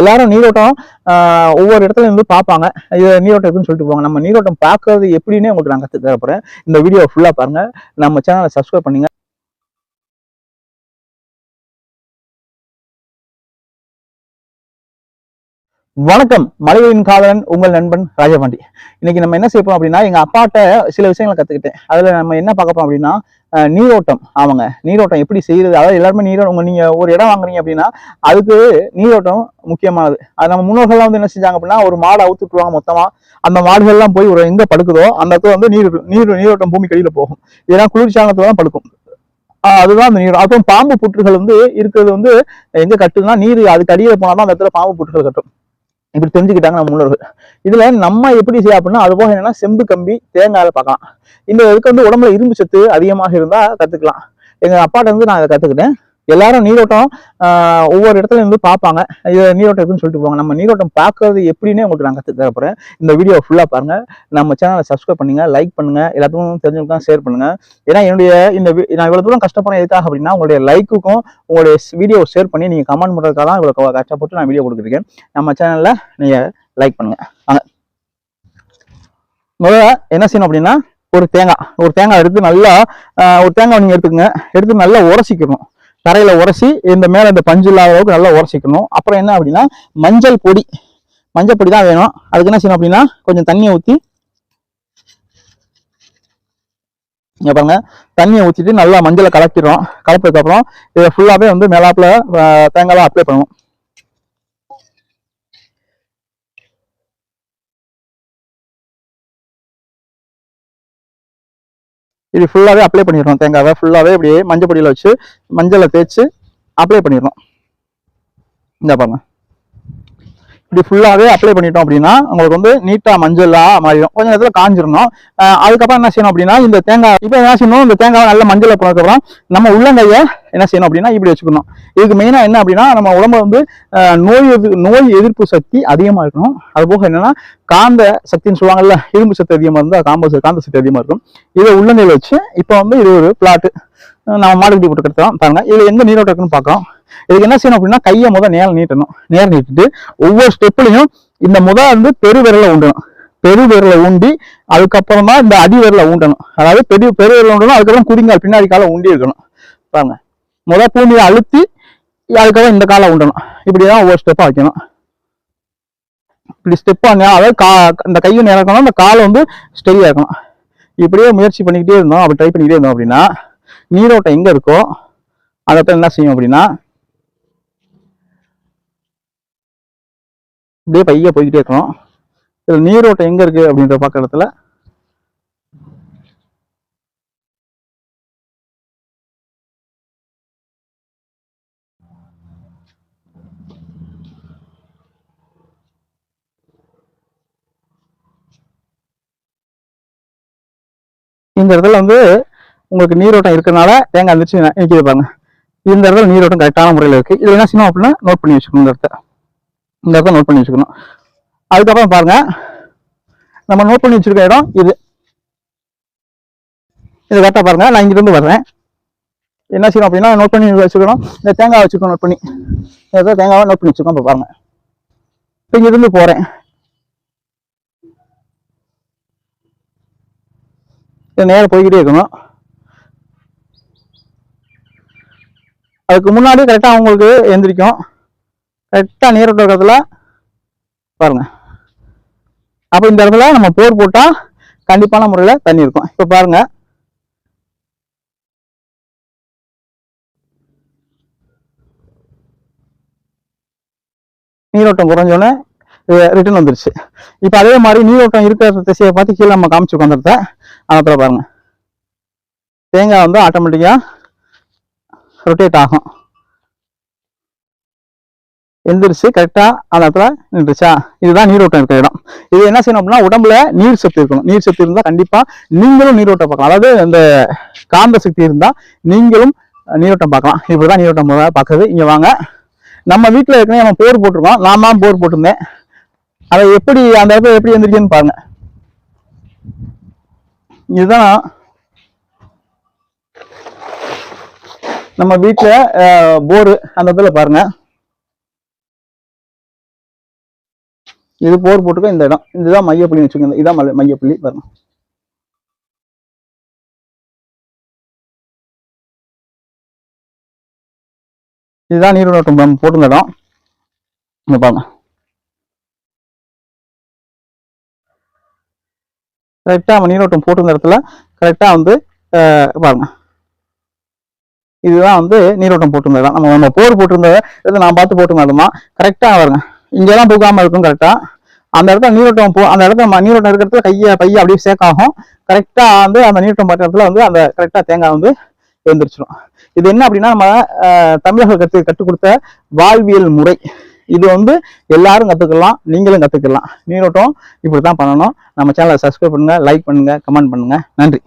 எல்லாரும் நீரோட்டம் ஒவ்வொரு இடத்துல இருந்து பார்ப்பாங்க. இது நீரோட்டம் எப்படின்னு சொல்லிட்டு போவாங்க நம்ம நீரோட்டம் பார்க்கறது எப்படின்னே உங்களுக்கு நான் கற்று இந்த வீடியோ ஃபுல்லாக பாருங்கள் நம்ம சேனலை சப்ஸ்கிரைப் பண்ணுங்க. வணக்கம் மலையின் காதலன் உங்கள் நண்பன் ராஜபாண்டி. இன்னைக்கு நம்ம என்ன செய்யப்போம் அப்படின்னா எங்க அப்பாட்ட சில விஷயங்களை கத்துக்கிட்டேன். அதுல நம்ம என்ன பார்க்க போறோம் அப்படின்னா நீரோட்டம். ஆமாங்க நீரோட்டம் எப்படி செய்யறது? அதாவது எல்லாருமே நீரோட்டம் உங்க நீங்க ஒரு இடம் வாங்குறீங்க அப்படின்னா அதுக்கு நீரோட்டம் முக்கியமானது. அது நம்ம முன்னோர்கள்லாம் வந்து என்ன செஞ்சாங்க அப்படின்னா ஒரு மாடை அவுத்து விட்டுருவாங்க மொத்தமா. அந்த மாடுகள்லாம் போய் ஒரு எங்க படுக்குதோ அந்த இடத்துல வந்து நீர் நீர் நீரோட்டம் பூமி கடியில போகும். இதெல்லாம் குளிர்ச்சாங்கத்துல தான் படுக்கும். ஆஹ் அதுதான் அந்த நீர் அப்புறம் பாம்பு புற்றுகள் வந்து இருக்கிறது வந்து எங்க கட்டுதுன்னா நீர் அதுக்கு அடியில போனாதான் அந்த இடத்துல பாம்பு புற்றுகள் கட்டும். இப்படி தெரிஞ்சுக்கிட்டாங்க நம்ம முன்னோர்கள். இதுல நம்ம எப்படி செய்ய அப்படின்னா அது போக என்னன்னா செம்பு கம்பி தேங்காயில பார்க்கலாம். இந்த இதுக்கு வந்து உடம்புல இரும்பு சத்து அதிகமாக இருந்தா கத்துக்கலாம். எங்க அப்பாட்ட வந்து நான் அதை கத்துக்கிட்டேன். எல்லாரும் நீரோட்டம் ஒவ்வொரு இடத்துல இருந்து பார்ப்பாங்க. இது நீரோட்டம் எப்படின்னு சொல்லிட்டு போவாங்க. நம்ம நீரோட்டம் பார்க்கறது எப்படின்னே உங்களுக்கு நான் கற்று தரப்போகிறேன் இந்த வீடியோ ஃபுல்லாக பாருங்கள் நம்ம சேனலை சப்ஸ்கிரைப் பண்ணுங்க லைக் பண்ணுங்கள் எல்லாத்துக்கும் தெரிஞ்சவங்களுக்கும் ஷேர் பண்ணுங்கள் ஏன்னா என்னுடைய இந்த நான் இவ்வளோ தூரம் கஷ்டப்படுறேன் எதுக்காக அப்படின்னா உங்களுடைய லைக்குக்கும் உங்களுடைய வீடியோ ஷேர் பண்ணி நீங்கள் கமெண்ட் பண்ணுறதுக்காக தான் இவ்வளோ கஷ்டப்பட்டு நான் வீடியோ கொடுத்துருக்கேன். நம்ம சேனலில் நீங்கள் லைக் பண்ணுங்கள் வாங்க. முதல்ல என்ன செய்யணும் அப்படின்னா ஒரு தேங்காய் ஒரு தேங்காய் எடுத்து நல்லா ஒரு தேங்காய் நீங்கள் எடுத்துக்கங்க. எடுத்து நல்லா உரசிக்கணும். தரையில் உரசி இந்த மேலே இந்த பஞ்சு இல்லாத அளவுக்கு நல்லா உரசிக்கணும். அப்புறம் என்ன அப்படின்னா மஞ்சள் பொடி. மஞ்சள் பொடி தான் வேணும். அதுக்கு என்ன செய்யணும் அப்படின்னா கொஞ்சம் தண்ணியை ஊற்றி இங்கே பாருங்க தண்ணியை ஊற்றிட்டு நல்லா மஞ்சளை கலக்கிடுறோம். கலப்பதுக்கப்புறம் இதை ஃபுல்லாகவே வந்து மேலாப்பில் தேங்காய்லாம் தேங்காய் அப்ளை பண்ணுவோம் இது ஃபுல்லாகவே அப்ளை பண்ணிடணும். தேங்காவை ஃபுல்லாகவே அப்படியே மஞ்சள் பொடியில் வச்சு மஞ்சளை தேய்ச்சி அப்ளை பண்ணிடணும். இந்த பாருங்கள் இப்படி ஃபுல்லாகவே அப்ளை பண்ணிட்டோம் அப்படின்னா உங்களுக்கு வந்து நீட்டா மஞ்சளா மாறிடும். கொஞ்சம் நேரத்தில் காஞ்சிடணும் அதுக்கப்புறம் என்ன செய்யணும் அப்படின்னா இந்த தேங்காய் இப்போ என்ன செய்யணும்? இந்த தேங்காய் நல்ல மஞ்சளை போனதுக்கப்புறம் நம்ம உள்ளங்கையை என்ன செய்யணும் அப்படின்னா இப்படி வச்சுக்கணும். இதுக்கு மெயினாக என்ன அப்படின்னா நம்ம உடம்பு வந்து நோய் எதிர் நோய் எதிர்ப்பு சக்தி அதிகமாக இருக்கணும். அது போக என்னன்னா காந்த சக்தின்னு சொல்லுவாங்கல்ல இரும்பு சக்தி அதிகமாக இருந்தால் காம்ப காந்த சக்தி அதிகமாக இருக்கும். இதை உள்ளங்கையில் வச்சு இப்போ வந்து இது ஒரு பிளாட்டு நம்ம மாடுபடி போட்டு கிடத்தோம் பாருங்க எந்த எங்க நீரோட்டம் இருக்குன்னு பார்க்கறோம் இதுக்கு என்ன செய்யணும் அப்படின்னா கையை முத நேரம் நீட்டணும். நேரம் நீட்டிட்டு ஒவ்வொரு ஸ்டெப்லையும் இந்த முத வந்து பெரு விரலை ஊண்டணும். பெரு ஊண்டி அதுக்கப்புறமா இந்த அடி விரலை ஊண்டணும். அதாவது பெரிய பெருவிரலை ஊண்டணும் அதுக்கப்புறம் குதிங்கால் பின்னாடி காலை ஊண்டி இருக்கணும். பாருங்க. முத பூமியை அழுத்தி அதுக்கப்புறம் இந்த காலை ஊண்டணும். இப்படிதான் ஒவ்வொரு ஸ்டெப்பாக வைக்கணும். இப்படி ஸ்டெப் அதாவது கா இந்த கையும் நேரம் இருக்கணும் இந்த காலை வந்து ஸ்டெடியாக இருக்கணும். இப்படியே முயற்சி பண்ணிக்கிட்டே இருந்தோம் அப்படி ட்ரை பண்ணிக்கிட்டே இருந்தோம் அப்படின்னா நீரோட்டம் எங்கே இருக்கோ அதை என்ன செய்யும் அப்படின்னா இப்படியே பைய போய்கிட்டே இருக்கணும். இதில் நீரோட்டம் எங்க இருக்கு அப்படின்ற பார்க்குற இடத்துல. இந்த இடத்துல வந்து உங்களுக்கு நீரோட்டம் இருக்கறனால தேங்காய் வந்துச்சு நிற்கிது பாருங்க. இந்த இடத்துல நீரோட்டம் கரெக்டான முறையில் இருக்கு. இதில் என்ன செய்யணும் அப்படின்னா நோட் பண்ணி வச்சுக்கணும் இந்த இடத்த. இந்த இடத்த நோட் பண்ணி வச்சுக்கணும். அதுக்கப்புறம் பாருங்க. நம்ம நோட் பண்ணி வச்சிருக்க இடம் இது. இது கரெக்டாக பாருங்க. நான் இங்கிருந்து வர்றேன். என்ன செய்யணும் அப்படின்னா நோட் பண்ணி வச்சுக்கணும். இந்த தேங்காய் வச்சுக்கணும் நோட் பண்ணி. ஏதாவது தேங்காவை நோட் பண்ணி வச்சுக்கோம் இப்போ பாருங்க. இப்போ இங்கிருந்து போகிறேன் இது நேரம் போய்கிட்டே இருக்கணும். அதுக்கு முன்னாடி கரெக்டாக உங்களுக்கு எந்திரிக்கும். கரெக்டாக நீரோட்ட இடத்துல பாருங்கள் அப்போ இந்த இடத்துல நம்ம போர் போட்டால் கண்டிப்பான முறையில் தண்ணி இருக்கும். இப்போ பாருங்க. நீரோட்டம் குறைஞ்சோடனே ரிட்டர்ன் வந்துருச்சு. இப்போ அதே மாதிரி நீரோட்டம் இருக்கிற திசையை பார்த்து கீழே நம்ம காமிச்சு அந்த இடத்த அந்த இடத்துல தேங்காய் வந்து ஆட்டோமேட்டிக்காக ரொட்டேட் ஆகும். எந்திரிச்சு கரெக்டாக அந்த இடத்துல நின்றுச்சா? இதுதான் நீரோட்டம் இருக்கிற இடம். இது என்ன செய்யணும் அப்படின்னா உடம்புல நீர் சக்தி இருக்கணும். நீர் சக்தி இருந்தால் கண்டிப்பாக நீங்களும் நீரோட்டம் பார்க்கலாம். அதாவது அந்த காந்த சக்தி இருந்தால் நீங்களும் நீரோட்டம் பார்க்கலாம். இப்படி தான் நீரோட்டம் பார்க்குறது. பார்க்கறது வாங்க. நம்ம வீட்டில் ஏற்கனவே நம்ம போர் போட்டிருக்கோம். நான் தான் போர் போட்டிருந்தேன். அதை எப்படி அந்த இடத்துல எப்படி எந்திரிக்குன்னு பாருங்க. இதுதான் நம்ம வீட்டில் போரு அந்த இடத்துல பாருங்கள் இது போர் போட்டுக்க இந்த இடம். இதுதான் மையப்புள்ளின்னு வச்சுக்கோங்க. இதான் மையப்புள்ளி. பாருங்க. இதுதான் நீரோட்டம் நம்ம போட்டிருந்த இடம். பாருங்க. கரெக்டாக நம்ம நீரோட்டம் போட்டிருந்த இடத்துல கரெக்டாக வந்து பாருங்க. இதுதான் வந்து நீரோட்டம் போட்டிருந்த இடம். நம்ம நம்ம போர் போட்டிருந்த இதை நான் பார்த்து போட்டிருந்த இடமா? கரெக்டாக வருங்க இங்கெல்லாம் போகாமல் இருக்கும் கரெக்டாக அந்த இடத்துல நீரோட்டம் போ அந்த இடத்துல நீரோட்டம் இருக்கிறதுல கையை பைய அப்படியே சேக்காகும் கரெக்டாக வந்து அந்த நீரோட்டம் பார்த்த இடத்துல வந்து அந்த கரெக்டாக தேங்காய் வந்து எழுந்திரிச்சிடும் இது என்ன அப்படின்னா நம்ம அஹ், தமிழர்கள் கற்று கற்றுக் கொடுத்த வாழ்வியல் முறை. இது வந்து எல்லாரும் கற்றுக்கலாம் நீங்களும் கற்றுக்கலாம் நீரோட்டம் இப்படி தான் பண்ணணும். நம்ம சேனலை சப்ஸ்கிரைப் பண்ணுங்கள் லைக் பண்ணுங்கள் கமெண்ட் பண்ணுங்கள் நன்றி.